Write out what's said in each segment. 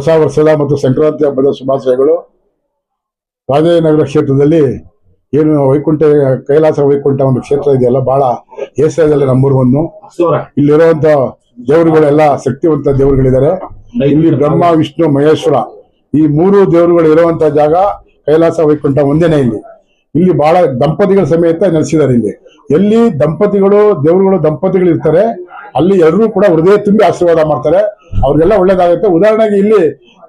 ಹೊಸ ವರ್ಷದ ಮತ್ತು ಸಂಕ್ರಾಂತಿ ಹಬ್ಬದ ಶುಭಾಶಯಗಳು. ರಾಜನಗರ ಕ್ಷೇತ್ರದಲ್ಲಿ ಏನು ವೈಕುಂಠ ಕೈಲಾಸ ವೈಕುಂಠ ಒಂದು ಕ್ಷೇತ್ರ ಇದೆಯಲ್ಲ ಬಹಳ ಏಷ್ಯಾದಲ್ಲಿ ನಂಬರ್ ಒನ್ ಇಲ್ಲಿರುವಂತ ದೇವರುಗಳೆಲ್ಲ ಶಕ್ತಿವಂತ ದೇವರುಗಳಿದ್ದಾರೆ. ಇಲ್ಲಿ ಬ್ರಹ್ಮ ವಿಷ್ಣು ಮಹೇಶ್ವರ ಈ ಮೂರು ದೇವರುಗಳು ಇರುವಂತ ಜಾಗ ಕೈಲಾಸ ವೈಕುಂಠ ಒಂದೇನೆ ಇಲ್ಲಿ. ಇಲ್ಲಿ ಬಹಳ ದಂಪತಿಗಳ ಸಮೇತ ನೆಲೆಸಿದ್ದಾರೆ ಇಲ್ಲಿ. ಎಲ್ಲಿ ದಂಪತಿಗಳು ದೇವರುಗಳು ದಂಪತಿಗಳು ಇರ್ತಾರೆ ಅಲ್ಲಿ ಎಲ್ಲರೂ ಕೂಡ ಹೃದಯ ತುಂಬಿ ಆಶೀರ್ವಾದ ಮಾಡ್ತಾರೆ. ಅವ್ರಿಗೆಲ್ಲ ಒಳ್ಳೇದಾಗುತ್ತೆ. ಉದಾಹರಣೆಗೆ ಇಲ್ಲಿ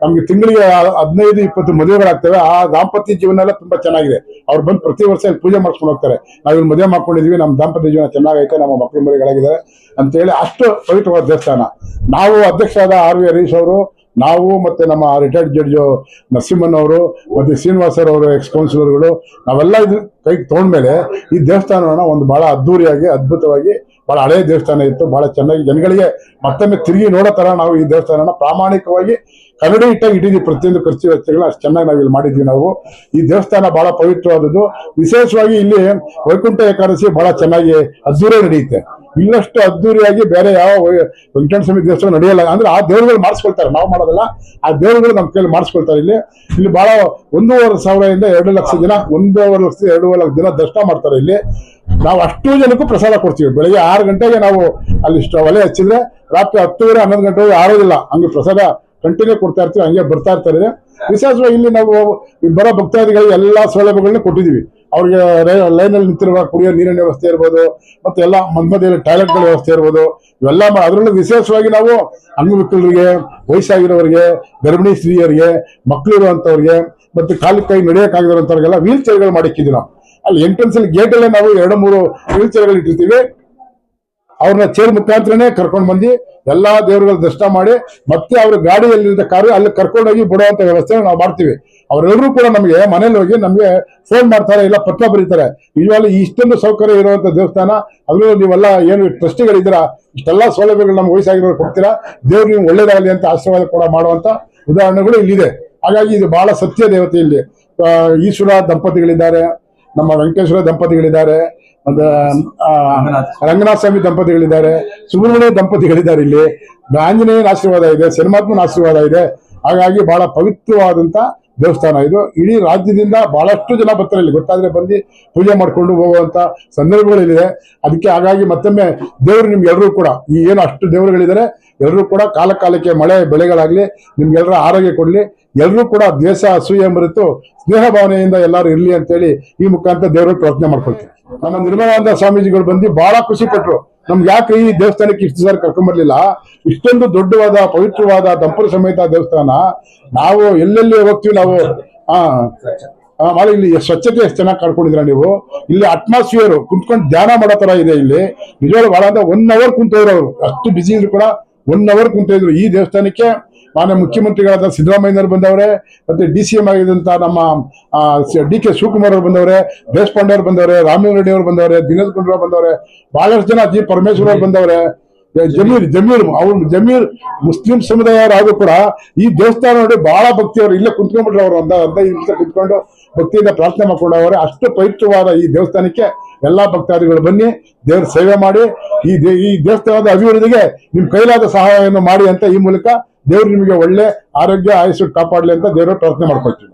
ನಮ್ಗೆ ತಿಂಗಳಿಗೆ ಹದಿನೈದು, ಇಪ್ಪತ್ತು ಮದುವೆಗಳಾಗ್ತವೆ. ಆ ದಾಂಪತ್ಯ ಜೀವನ ಎಲ್ಲ ತುಂಬಾ ಚೆನ್ನಾಗಿದೆ. ಅವ್ರು ಬಂದು ಪ್ರತಿ ವರ್ಷ ಪೂಜೆ ಮಾಡ್ಕೊಂಡು ಹೋಗ್ತಾರೆ. ನಾವು ಇಲ್ಲಿ ಮದುವೆ ಮಾಡ್ಕೊಂಡಿದೀವಿ. ನಮ್ಮ ದಾಂಪತ್ಯ ಜೀವನ ಚೆನ್ನಾಗೈತೆ. ನಮ್ಮ ಮಕ್ಕಳು ಮರಿಗಳಾಗಿದ್ದಾರೆ. ಅಂತೇಳಿ ಅಷ್ಟು ಪವಿತ್ರವಾದ ದೇವಸ್ಥಾನ. ನಾವು ಅಧ್ಯಕ್ಷರಾದ ಆರ್ ವಿ ಹರೀಶ್ ಅವರು ನಾವು ಮತ್ತೆ ನಮ್ಮ ರಿಟೈರ್ಡ್ ಜಡ್ಜ್ ನರಸಿಂಹನ್ ಅವರು, ಮತ್ತೆ ಶ್ರೀನಿವಾಸರ್ ಅವರು ಎಕ್ಸ್ ಕೌನ್ಸಿಲರ್ಗಳು ನಾವೆಲ್ಲ ಇದು ಕೈಗೆ ತಗೊಂಡ್ಮೇಲೆ ಈ ದೇವಸ್ಥಾನವನ್ನು ಒಂದು ಬಹಳ ಅದ್ದೂರಿಯಾಗಿ, ಅದ್ಭುತವಾಗಿ ಬಹಳ ಹಳೆಯ ದೇವಸ್ಥಾನ ಇತ್ತು, ಬಹಳ ಚೆನ್ನಾಗಿ ಜನಗಳಿಗೆ ಮತ್ತೊಮ್ಮೆ ತಿರುಗಿ ನೋಡೋ ತರ ನಾವು ಈ ದೇವಸ್ಥಾನನ ಪ್ರಾಮಾಣಿಕವಾಗಿ ಕನ್ನಡಿ ಇಟ್ಟಾಗಿ ಇಟ್ಟಿದ್ದೀವಿ ಪ್ರತಿಯೊಂದು ಖರ್ಚು ವೆಚ್ಚಗಳು ಅಷ್ಟು ಚೆನ್ನಾಗಿ ನಾವು ಇಲ್ಲಿ ಮಾಡಿದ್ವಿ ನಾವು. ಈ ದೇವಸ್ಥಾನ ಬಹಳ ಪವಿತ್ರವಾದದ್ದು. ವಿಶೇಷವಾಗಿ ಇಲ್ಲಿ ವೈಕುಂಠ ಏಕಾದಶಿ ಬಹಳ ಚೆನ್ನಾಗಿ ಅದ್ದೂರಿ ನಡೆಯುತ್ತೆ. ಇನ್ನಷ್ಟು ಅದ್ದೂರಿಯಾಗಿ ಬೇರೆ ಯಾವ ವೆಂಕಟ ವೆಂಕಟೇಶ್ವರ ಸ್ವಾಮಿ ದೇವಸ್ಥಾನ ನಡೆಯಲ್ಲ. ಅಂದ್ರೆ ಆ ದೇವರುಗಳು ಮಾಡಿಸ್ಕೊಳ್ತಾರೆ. ನಾವು ಮಾಡೋದಲ್ಲ. ಆ ದೇವರುಗಳು ನಮ್ಮ ಕೈಯಲ್ಲಿ ಮಾಡಿಸ್ಕೊಳ್ತಾರೆ ಇಲ್ಲಿ. ಇಲ್ಲಿ ಬಹಳ ಒಂದೂವರೆ ಸಾವಿರದಿಂದ ಎರಡು ಲಕ್ಷ ಜನ, ಒಂದೂವರೆ ಲಕ್ಷ, ಎರಡೂವರೆ ಲಕ್ಷ ಜನ ದರ್ಶನ ಮಾಡ್ತಾರೆ ಇಲ್ಲಿ. ನಾವು ಅಷ್ಟು ಜನಕ್ಕೂ ಪ್ರಸಾದ ಕೊಡ್ತೀವಿ. ಬೆಳಿಗ್ಗೆ ಆರು ಗಂಟೆಗೆ ನಾವು ಅಲ್ಲಿ ಒಲೆ ಹಚ್ಚಿದ್ರೆ ರಾತ್ರಿ ಹತ್ತುವರೆ, ಹನ್ನೊಂದು ಗಂಟೆವರೆಗೆ ಆರೋದಿಲ್ಲ ಹಂಗೆ ಪ್ರಸಾದ ಕಂಟಿನ್ಯೂ ಕೊಡ್ತಾ ಇರ್ತೀವಿ, ಹಂಗೆ ಬರ್ತಾ ಇರ್ತಾರೆ. ವಿಶೇಷವಾಗಿ ಇಲ್ಲಿ ನಾವು ಬರೋ ಭಕ್ತಾದಿಗಳಿಗೆ ಎಲ್ಲಾ ಸೌಲಭ್ಯಗಳನ್ನ ಕೊಟ್ಟಿದೀವಿ ಅವ್ರಿಗೆ ಲೈನ್ ಅಲ್ಲಿ ನಿಂತಿರುವ ಕುಡಿಯೋ ನೀರಿನ ವ್ಯವಸ್ಥೆ ಇರ್ಬೋದು, ಮತ್ತೆ ಎಲ್ಲ ಮಧ್ಯ ಟಾಯ್ಲೆಟ್ಗಳ ವ್ಯವಸ್ಥೆ ಇರ್ಬೋದು, ಇವೆಲ್ಲ ಅದರಲ್ಲೂ ವಿಶೇಷವಾಗಿ ನಾವು ಅಂಗವಿಕಲರಿಗೆ ವಯಸ್ಸಾಗಿರೋರಿಗೆ, ಗರ್ಭಿಣಿ ಸ್ತ್ರೀಯರಿಗೆ ಮಕ್ಕಳು ಇರುವಂತವ್ರಿಗೆ, ಮತ್ತೆ ಕಾಲು ಕೈ ನಡೆಯಕ್ಕಾಗಿರೋಂಥವ್ರಿಗೆಲ್ಲ ವೀಲ್ ಚೇರ್ಗಳು ಮಾಡಿಕ್ಕಿದ್ವಿ ನಾವು. ಅಲ್ಲಿ ಎಂಟ್ರೆನ್ಸ್ ಅಲ್ಲಿ ಗೇಟ್ ಅಲ್ಲೇ ನಾವು ಎರಡು, ಮೂರು ವೀಲ್ ಚೇರ್ಗಳು ಇಟ್ಟಿರ್ತೀವಿ. ಅವ್ರನ್ನ ಚೇರ್ ಮುಖಾಂತರನೇ ಕರ್ಕೊಂಡು ಬಂದು ಎಲ್ಲಾ ದೇವರುಗಳ ದರ್ಶನ ಮಾಡಿ ಮತ್ತೆ ಅವ್ರ ಗಾಡಿಯಲ್ಲಿದ್ದ ಕಾರು ಅಲ್ಲಿ ಕರ್ಕೊಂಡೋಗಿ ಬಿಡುವಂತ ವ್ಯವಸ್ಥೆ ನಾವು ಮಾಡ್ತೀವಿ. ಅವರೆಲ್ಲರೂ ಕೂಡ ನಮಗೆ ಮನೇಲಿ ಹೋಗಿ ನಮಗೆ ಫೋನ್ ಮಾಡ್ತಾರೆ, ಇಲ್ಲ ಪತ್ರ ಬರೀತಾರೆ. ನಿಜವಾಗ್ಲೂ ಇಷ್ಟೊಂದು ಸೌಕರ್ಯ ಇರುವಂತ ದೇವಸ್ಥಾನ, ಅದರಲ್ಲೂ ನೀವೆಲ್ಲ ಏನು ಟ್ರಸ್ಟಿಗಳಿದ್ದೀರಾ? ಇಷ್ಟೆಲ್ಲ ಸೌಲಭ್ಯಗಳು ನಮ್ಗೆ ವಯಸ್ಸಾಗಿರೋ ಕೊಡ್ತೀರಾ? ದೇವ್ರು ನೀವು ಒಳ್ಳೇದಾಗಲಿ ಅಂತ ಆಶೀರ್ವಾದ ಕೂಡ ಮಾಡುವಂತ ಉದಾಹರಣೆಗಳು ಇಲ್ಲಿದೆ. ಹಾಗಾಗಿ ಇದು ಬಹಳ ಸತ್ಯ ದೇವತೆ ಇಲ್ಲಿ. ಈಶ್ವರ ದಂಪತಿಗಳಿದ್ದಾರೆ. ನಮ್ಮ ವೆಂಕಟೇಶ್ವರ ದಂಪತಿಗಳಿದ್ದಾರೆ, ಮತ್ತೆ ರಂಗನಾಥ ಸ್ವಾಮಿ ದಂಪತಿಗಳಿದ್ದಾರೆ, ಸುಬ್ರಹ್ಮಣ್ಯ ದಂಪತಿಗಳಿದ್ದಾರೆ ಇಲ್ಲಿ. ಆಂಜನೇಯನ ಆಶೀರ್ವಾದ ಇದೆ ಸಿನಿಮಾತ್ಮನ ಆಶೀರ್ವಾದ ಇದೆ. ಹಾಗಾಗಿ ಬಹಳ ಪವಿತ್ರವಾದಂತ ದೇವಸ್ಥಾನ ಇದು. ಇಡೀ ರಾಜ್ಯದಿಂದ ಬಹಳಷ್ಟು ಜನ ಬರ್ತಾರೆ ಇಲ್ಲಿ. ಗೊತ್ತಾದ್ರೆ ಬಂದು ಪೂಜೆ ಮಾಡ್ಕೊಂಡು ಹೋಗುವಂತ ಸಂದರ್ಭಗಳಿದೆ ಅದಕ್ಕೆ ಹಾಗಾಗಿ ಮತ್ತೊಮ್ಮೆ ದೇವರು ನಿಮ್ಗೆ ಎಲ್ಲರೂ ಕೂಡ, ಈ ಏನು ಅಷ್ಟು ದೇವರುಗಳಿದ್ದಾರೆ ಎಲ್ಲರೂ ಕೂಡ ಕಾಲ ಕಾಲಕ್ಕೆ ಮಳೆ, ಬೆಳೆಗಳಾಗ್ಲಿ ನಿಮ್ಗೆಲ್ಲರ ಆರೋಗ್ಯ ಕೊಡ್ಲಿ. ಎಲ್ಲರೂ ಕೂಡ ದ್ವೇಷ, ಅಸೂಯೆ ಮರೆತು ಸ್ನೇಹ ಭಾವನೆಯಿಂದ ಎಲ್ಲರೂ ಇರ್ಲಿ ಅಂತೇಳಿ ಈ ಮುಖಾಂತರ ದೇವರು ಪ್ರಾರ್ಥನೆ ಮಾಡ್ಕೊಳ್ತೀವಿ. ನಮ್ಮ ನಿರ್ಮಲಾನಂದ ಸ್ವಾಮೀಜಿಗಳು ಬಂದು ಬಹಳ ಖುಷಿ ಪಟ್ಟರು ನಮ್ಗೆ ಯಾಕೆ ಈ ದೇವಸ್ಥಾನಕ್ಕೆ ಇಷ್ಟು ಸಾರಿ ಕರ್ಕೊಂಬರ್ಲಿಲ್ಲ? ಇಷ್ಟೊಂದು ದೊಡ್ಡವಾದ, ಪವಿತ್ರವಾದ ದಂಪತಿ ಸಮೇತ ದೇವಸ್ಥಾನ. ನಾವು ಎಲ್ಲೆಲ್ಲಿ ಹೋಗ್ತೀವಿ ನಾವು? ಆ ಮಾಡಿ ಇಲ್ಲಿ ಸ್ವಚ್ಛತೆ ಎಷ್ಟು ಚೆನ್ನಾಗಿ ಕಾಡ್ಕೊಂಡಿದ್ರ ನೀವು? ಇಲ್ಲಿ ಅಟ್ಮಾಸ್ಫಿಯರ್ ಕುಂತ್ಕೊಂಡು ಧ್ಯಾನ ಮಾಡೋ ತರ ಇದೆ ಇಲ್ಲಿ. ನಿಜವಾಗ್ಲೂ ಬಹಳ ಅಂದ್ರೆ ಒನ್ ಅವರ್ ಕುಂತವ್ರು ಅವರು. ಅಷ್ಟು ಬಿಸಿ ಇದ್ರು ಕೂಡ ಒನ್ ಅವರ್ ಕುಂತಿದ್ರು ಈ ದೇವಸ್ಥಾನಕ್ಕೆ. ಮಾನ್ಯ ಮುಖ್ಯಮಂತ್ರಿಗಳಾದ ಸಿದ್ದರಾಮಯ್ಯನವರು ಬಂದವರೆ, ಮತ್ತೆ ಡಿ ಸಿ ಎಂ ಆಗಿದ್ದಂಥ ನಮ್ಮ ಡಿ ಕೆ ಶಿವಕುಮಾರ್ ಅವರು ಬಂದವರೆ, ದೇಶಪಾಂಡೆ ಅವರು ಬಂದವರೆ ರಾಮಲಿಂಗ ರೆಡ್ಡಿ ಅವರು ಬಂದವರೇ, ದಿನೇಶ್ ಗುಂಡೂರಾವ್ ಬಂದವರೇ, ಬಹಳಷ್ಟು ಜನ ಜಿ ಪರಮೇಶ್ವರ್ ಅವರು ಬಂದವರೆ. ಜಮೀರ್ ಜಮೀರ್ ಅವ್ರು ಜಮೀರ್ ಮುಸ್ಲಿಂ ಸಮುದಾಯರಾದ್ರೂ ಕೂಡ ಈ ದೇವಸ್ಥಾನ ನೋಡಿ ಬಹಳ ಭಕ್ತಿಯವರು. ಇಲ್ಲೇ ಕುಂತ್ಕೊಂಡ್ಬಿಟ್ರೆ ಅವರು ಅಂದ ಅರ್ಧ ನಿಮಿಷ ಕುತ್ಕೊಂಡು ಭಕ್ತಿಯಿಂದ ಪ್ರಾರ್ಥನೆ ಮಾಡ್ಕೊಂಡವ್ರೆ. ಅಷ್ಟು ಪವಿತ್ರವಾದ ಈ ದೇವಸ್ಥಾನಕ್ಕೆ ಎಲ್ಲಾ ಭಕ್ತಾದಿಗಳು ಬನ್ನಿ, ದೇವ್ರ ಸೇವೆ ಮಾಡಿ. ಈ ಈ ದೇವಸ್ಥಾನದ ಅಭಿವೃದ್ಧಿಗೆ ನಿಮ್ ಕೈಲಾದ ಸಹಾಯವನ್ನು ಮಾಡಿ ಅಂತ ಈ ಮೂಲಕ ದೇವ್ರು ನಿಮಗೆ ಒಳ್ಳೆ ಆರೋಗ್ಯ ಆಯುಷ್ ಕಾಪಾಡ್ಲಿ ಅಂತ ದೇವರು ಪ್ರಾರ್ಥನೆ ಮಾಡ್ಕೊಳ್ತೀವಿ.